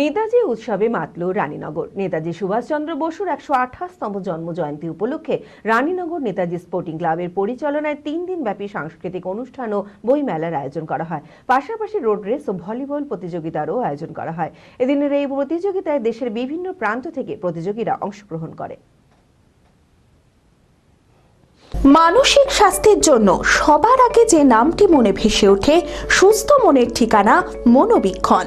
নেতাজি উৎসবে মাতল রানীনগর। নেতাজি সুভাষচন্দ্র বসুর একশো আঠাশতম জন্ম জয়ন্তী উপলক্ষে রানীনগর নেতাজি স্পোর্টিং ক্লাবের পরিচালনায় তিন দিনব্যাপী সাংস্কৃতিক অনুষ্ঠান ও বইমেলার আয়োজন করা হয়। পাশাপাশি রোড রেস ও ভলিবল প্রতিযোগিতারও আয়োজন করা হয়। এদিনের এই প্রতিযোগিতায় দেশের বিভিন্ন প্রান্ত থেকে প্রতিযোগীরা অংশগ্রহণ করে। মানসিক স্বাস্থ্যের জন্য সবার আগে যে নামটি মনে ভেসে ওঠে, সুস্থ মনের ঠিকানা মনোবীক্ষণ।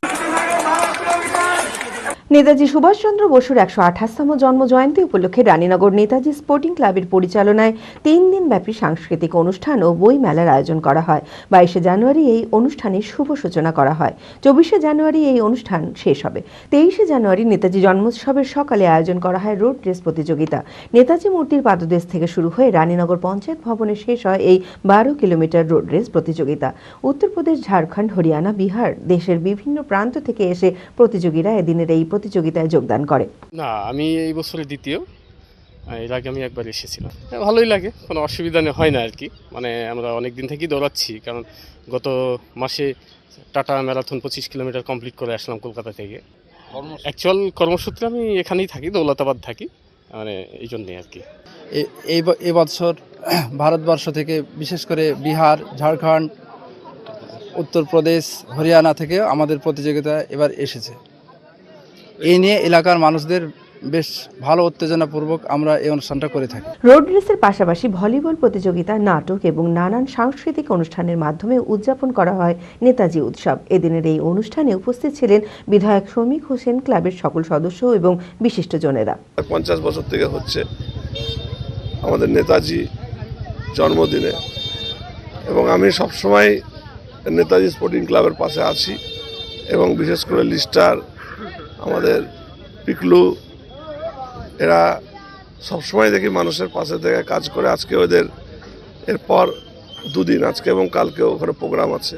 Netaji Subhashchandra বসুর একশো আঠাশতম জন্ম জয়ন্তী উপলক্ষে রানীনগর নেতাজি স্পোর্টিং ক্লাবের পরিচালনায় তিন দিনব্যাপী সাংস্কৃতিক অনুষ্ঠান ও বই মেলার আয়োজন করা হয়। বাইশে জানুয়ারি এই অনুষ্ঠানের শুভ সূচনা করা হয়। চব্বিশে জানুয়ারি এই অনুষ্ঠান শেষ হবে। তেইশে জানুয়ারি নেতাজি জন্মোৎসবের সকালে আয়োজন করা হয় রোড রেস প্রতিযোগিতা। নেতাজি মূর্তির পাদদেশ থেকে শুরু হয়ে রানীনগর পঞ্চায়েত ভবনে শেষ হয় এই বারো কিলোমিটার রোড রেস প্রতিযোগিতা। উত্তরপ্রদেশ, ঝাড়খণ্ড, হরিয়ানা, বিহার দেশের বিভিন্ন প্রান্ত থেকে এসে প্রতিযোগীরা এদিনের এই প্রতিযোগিতায় যোগদান করে। না আমি এই বছরে দ্বিতীয়। এর আগে আমি একবার এসেছিলাম। হ্যাঁ, ভালোই লাগে কোনো অসুবিধা হয় না আর কি। মানে আমরা অনেক দিন থেকেই দৌড়াচ্ছি কারণ গত মাসে টাটা ম্যারাথন পঁচিশ কিলোমিটার কমপ্লিট করে আসলাম কলকাতা থেকে। অ্যাকচুয়াল কর্মসূত্রে আমি এখানেই থাকি দৌলতাবাদ থাকি মানে এই জন্যে আর কি। এ- এই এবছর ভারতবর্ষ থেকে বিশেষ করে বিহার ঝাড়খণ্ড উত্তরপ্রদেশ হরিয়ানা থেকে আমাদের প্রতিযোগিতা এবার এসেছে। এই নিয়ে এলাকার মানুষদের বেশ ভালো উত্তেজনাপূর্বক আমরা এই অনুষ্ঠানটা করে থাকি। রোড রেসের পাশাপাশি ভলিবল প্রতিযোগিতা নাটক এবং নানান সাংস্কৃতিক অনুষ্ঠানের মাধ্যমে উদযাপন করা হয় নেতাজি উৎসব। এদিনের এই অনুষ্ঠানে উপস্থিত ছিলেন বিধায়ক শ্রমিক হোসেন ক্লাবের সকল সদস্য এবং বিশিষ্টজনেরা। পঞ্চাশ বছর থেকে হচ্ছে আমাদের নেতাজি জন্মদিনে এবং আমি সবসময় নেতাজি স্পোর্টিং ক্লাবের পাশে আছি এবং বিশেষ করে লিস্টার আমাদের পিকলু, এরা সবসময় দেখি মানুষের পাশে থেকে কাজ করে। আজকে ওদের, এরপর দুদিন, আজকে এবং কালকে ওখানে প্রোগ্রাম আছে।